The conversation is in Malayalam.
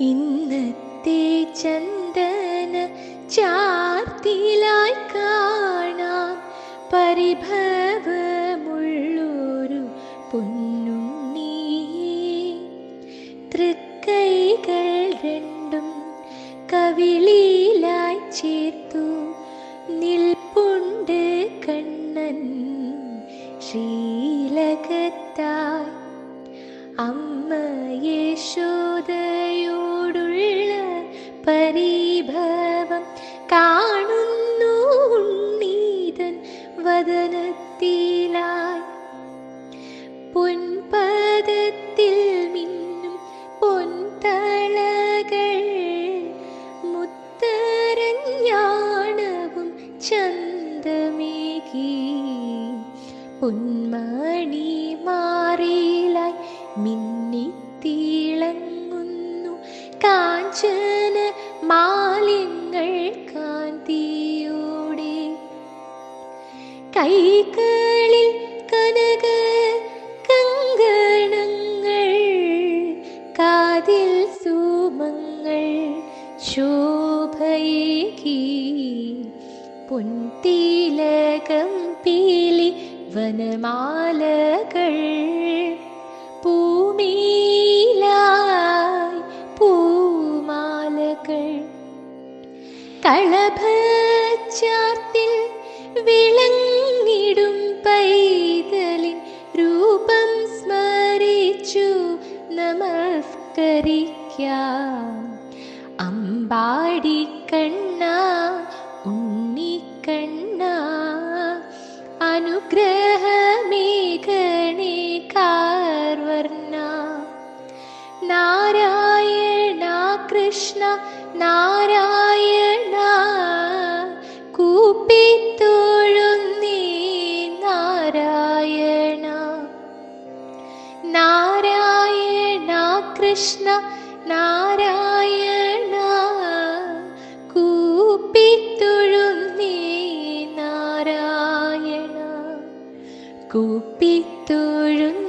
ഇന്നത്തെ ചന്ദന ചാർത്തിലായി കാണാം. പരിഭവമുള്ളൊരു പൊന്നുണ്ണിയെ. തൃക്കൈകൾ രണ്ടും കവിളിയിലായി ചേർത്തു. നിൽപ്പുണ്ട് കണ്ണൻ ശ്രീലകത്തായി. അമ്മ യശോദയോടുള്ള പരിഭവം കാണുന്നു ഉണ്ണീതൻ വദനത്തിലായി. പൊൻപദത്തിൽ മിന്നും പൊൻതളകൾ മുത്തരഞ്ഞാണവും ചന്തമേകി. പൊന്മണി മാറിലായി മിന്നിത്തിളങ്ങുന്നു മാലിങ്ങൾ കാന്തിയോടെ. കൈകളിൽ കനക കങ്കണങ്ങൾ കാതിൽ സൂമങ്ങൾ ശോഭയേകി. പൊൻതിലകം പീലി വനമാലകൾ കളഭച്ചാർത്തിൽ വിളങ്ങിടും പൈതലിൻ രൂപം സ്മരിച്ചു നമസ്കരിക്കാം. അമ്പാടി കണ്ണ ഉണ്ണിക്കണ്ണ അനുഗ്രഹമേഘണേ കാർവർണ നാരായണ കൃഷ്ണ നാരായണ കൃഷ്ണ നാരായണ കൂപ്പിത്തൊഴുന്നേ നാരായണ കൂപ്പിത്തൊഴുന്ന